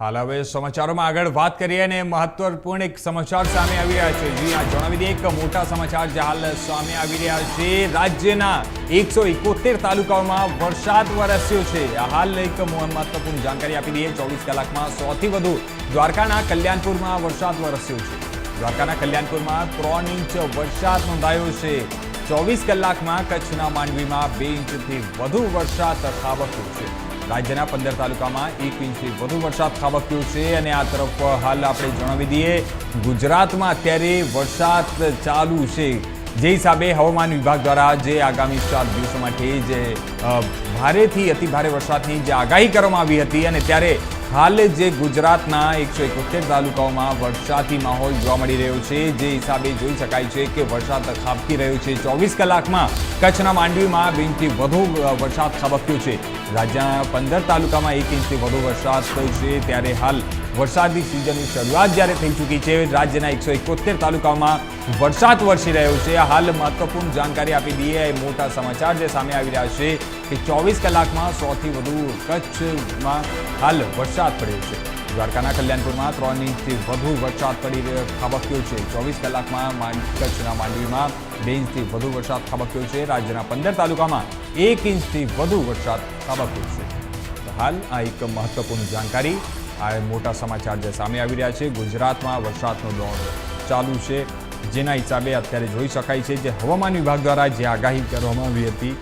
હાલ હવે સમાચારોમાં આગળ વાત કરીએ અને મહત્વપૂર્ણ એક સમાચાર સામે આવી રહ્યા છે. જી આ જણાવી દઈએ એક મોટા સમાચાર જે હાલ સામે આવી રહ્યા છે. રાજ્યના એકસો એકોતેર તાલુકાઓમાં વરસાદ વરસ્યો છે. હાલ એક મહત્વપૂર્ણ જાણકારી આપી દઈએ. ચોવીસ કલાકમાં સૌથી વધુ દ્વારકાના કલ્યાણપુરમાં વરસાદ વરસ્યો છે. દ્વારકાના કલ્યાણપુરમાં ત્રણ ઇંચ વરસાદ નોંધાયો છે. ચોવીસ કલાકમાં કચ્છના માંડવીમાં બે ઇંચથી વધુ વરસાદ ખાબક્યો છે. રાજ્યના પંદર તાલુકામાં એક ઇંચથી વધુ વરસાદ ખાબક્યો છે અને આ તરફ હાલ આપણે જણાવી દઈએ, ગુજરાતમાં અત્યારે વરસાદ ચાલુ છે. જે હિસાબે હવામાન વિભાગ દ્વારા જે આગામી ચાર દિવસો માટે જે ભારેથી અતિ ભારે વરસાદની જે આગાહી કરવામાં આવી હતી અને ત્યારે હાલ જે ગુજરાતના એકસો એકોતેર તાલુકાઓમાં વરસાદી માહોલ જોવા મળી રહ્યો છે, જે હિસાબે જોઈ શકાય છે કે વરસાદ ખાબકી રહ્યો છે. ચોવીસ કલાકમાં કચ્છના માંડવીમાં બે ઇંચથી વધુ વરસાદ ખાબક્યો છે. રાજ્યના પંદર તાલુકામાં એક ઇંચથી વધુ વરસાદ થયો છે. ત્યારે હાલ વરસાદની સિઝનની શરૂઆત જ્યારે થઈ ચૂકી છે, રાજ્યના એકસો એકોતેર તાલુકામાં વરસાદ વરસી રહ્યો છે. હાલ મહત્વપૂર્ણ જાણકારી આપી દઈએ એ મોટા સમાચાર જે સામે આવી રહ્યા છે કે ચોવીસ કલાકમાં સૌથી વધુ કચ્છમાં હાલ વરસાદ પડ્યો છે. દ્વારકાના કલ્યાણપુરમાં ત્રણ ઇંચથી વધુ વરસાદ પડી ખાબક્યો છે. ચોવીસ કલાકમાં કચ્છના માંડવીમાં બે ઇંચથી વધુ વરસાદ ખાબક્યો છે. રાજ્યના પંદર તાલુકામાં એક ઇંચથી વધુ વરસાદ ખાબક્યો છે. હાલ આ એક મહત્વપૂર્ણ જાણકારી આ મોટા સમાચાર જે સામે આવી રહ્યા છે. ગુજરાતમાં વરસાદનો દોર ચાલુ છે. જેના હિસાબે અત્યારે જોઈ શકાય છે જે હવામાન વિભાગ દ્વારા જે આગાહી કરવામાં આવી હતી